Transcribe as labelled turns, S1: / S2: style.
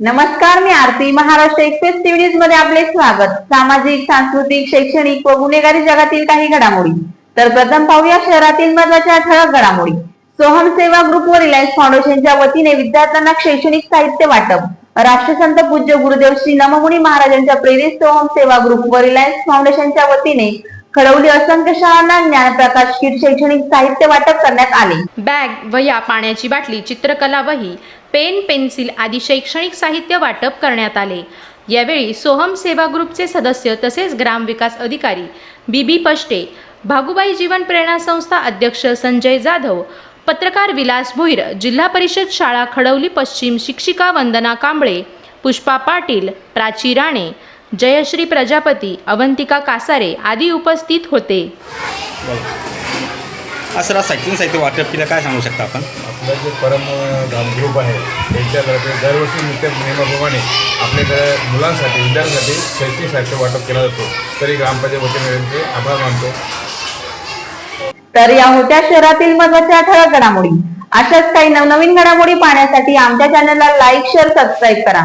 S1: नमस्कार मी Aarti Maharashtra express TV न्यूजमध्ये आपले स्वागत. सामाजिक सांस्कृतिक शैक्षणिक व गुन्हेगारी जगातील काही घडामोडी. तर प्रथम पाहूया शहरातील महत्त्वाच्या ठळक घडामोडी. सोहम सेवा ग्रुप व रिलायन्स फाउंडेशनच्या वतीने विद्यार्थ्यांना शैक्षणिक साहित्य वाटप. राष्ट्रसंत पूज्य गुरुदेव श्री नमगुणी महाराजांच्या प्रेरित सोहम सेवा ग्रुप व रिलायन्स फाउंडेशनच्या वतीने खडवली असंख्य शाळांना ज्ञानप्रकाश किट शैक्षणिक साहित्य वाटप करण्यात आले.
S2: बॅग वह्या पाण्याची बाटली चित्रकला वही पेन पेन्सिल आदी शैक्षणिक साहित्य वाटप करण्यात आले. यावेळी सोहम सेवा ग्रुपचे सदस्य तसेच ग्रामविकास अधिकारी बीबी पष्टे भागुबाई जीवन प्रेरणा संस्था अध्यक्ष संजय जाधव पत्रकार विलास भोईर जिल्हा परिषद शाळा खडवली पश्चिम शिक्षिका वंदना कांबळे पुष्पा पाटील प्राची राणे जयश्री प्रजापती अवंतिका कासारे आदी उपस्थित होते.
S3: असं शैक्षणिक साहित्य वाटप केलं काय सांगू शकता आपण?
S4: आपलं जे परम धाम ग्रुप आहे त्यांच्यातर्फे दरवर्षी नित्य नियमाप्रमाणे आपल्याकडे मुलांसाठी विद्यार्थ्यांसाठी शैक्षणिक साहित्य वाटप केला जातो. तरी ग्रामपंचायत वतीने त्यांचे आभार मानतो.
S1: तर या होत्या शहरातील महत्त्वाच्या ठळक घडामोडी. अशाच काही नवनवीन घडामोडी पाहण्यासाठी आमच्या चॅनलला लाईक शेअर सबस्क्राईब करा.